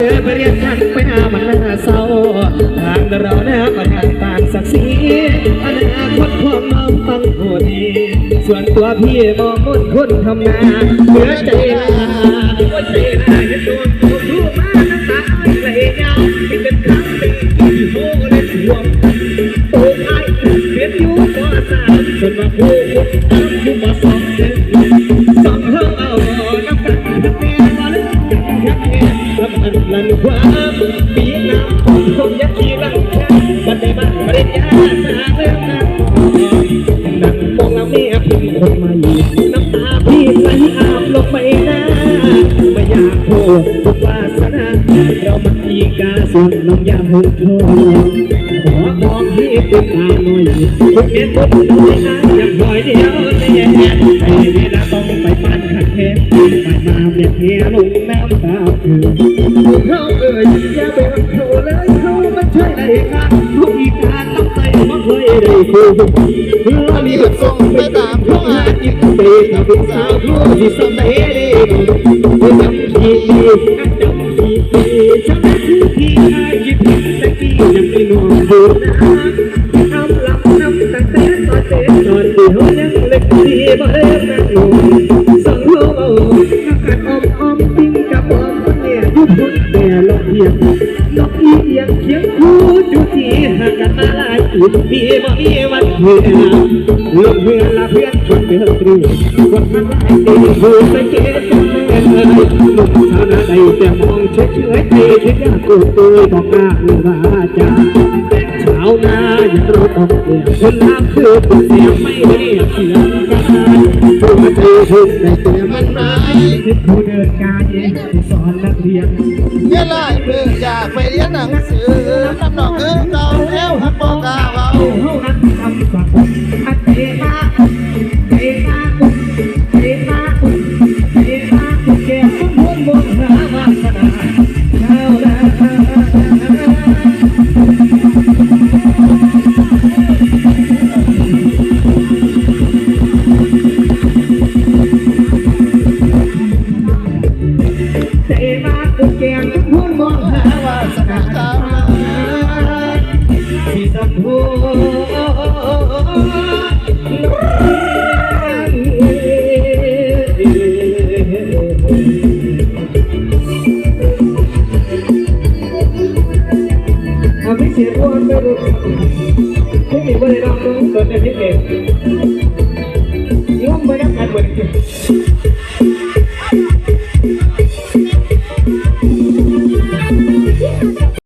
เดินไปเรียนกันไปหามันน่าเศร้าทางเราแน่ก็ทางต่างศักดิ์ศรีอนาคตของน้องต้องโหดีส่วนตัวพี่มองมุ่นคนทำนาเหลือใจลาว่าใจลาจะโดนถูกรู้มาน้ำตาไหลยาวที่เป็นครั้งเป็นกี่โมเลยถ่วงโอ้ไอ้เรียนอยู่ปสามจนมาพูดตามผู้มาสอนเด็กสอนเธอเอาน้ำตาแม่มาเลยยักแย่สำคัญ ลันความปีน้ำของคนยักษ์ที่รังแค่บันไดบ้านปริญญาสาเรื่องนั้นนั่งมองแล้วแม่พิมพ์คนมาอยู่น้ำตาพี่ไหลอาบลงไปหน้าไม่อยากพูดทุกวาสนาเรามันอีกาส่วนน้องยาหุ่นทองขอมองพี่ตุ๊กตาหน่อยทุกเม็ดทุกน้อยนะอย่างหน่อยเดียวในแย่ไอ้เวลาต้องไปปั้นขัดแค้นไปมาเบียดเทียลงน้ำตาคือ เขาเอ่ยอย่าไปรักเขาเลยเขามันใช่ไหนกันเขาอีกการต้องไปมาเคยได้คุยเพื่อมีบัตรส่งไปตามทุกอาจิตไปกับผู้สาวผู้ที่สมัยได้ไปจำทีจำทีฉันนั้นคือที่อาจิตตะกี้ยังไม่นอนดูนะทำลับนำตั้งแต่ตอนเด็กตอนที่เขายังเล็กดีบ่เริ่มนั่งลงสั่ ลงเทียกอีเอียงเคียงคู่จุที่ห่ากันมาหลายปีมีบ่มีวันเพื่อนเรื่องเพื่อนละเพื่อนชวนเดือดร้อนวันมันหลายปีผู้สังเกตกันแม่เลยหนุ่มชาวนาใดแต่มองเฉยเฉยให้คิดยากกูตัวบอกกล้าเมื่อว่าจาชาวนาอย่ารู้ต้องเสียคนน้ำคือผู้เสียงไม่ได้เสียงกัน ผู้มาใจถึงในเสียมันร้ายที่ผู้เดินการเองผู้สอนนักเรียนเมื่อไรเพิ่งอยากไปเรียนหนังสือน้ำนองเอิ้งเก่าแล้วฮักบอกกาว แกงหุ่นมวันไม่รู้ไม่มีวันได้รับรู้ตนในพิเศษยุ่งไปนักการเมือ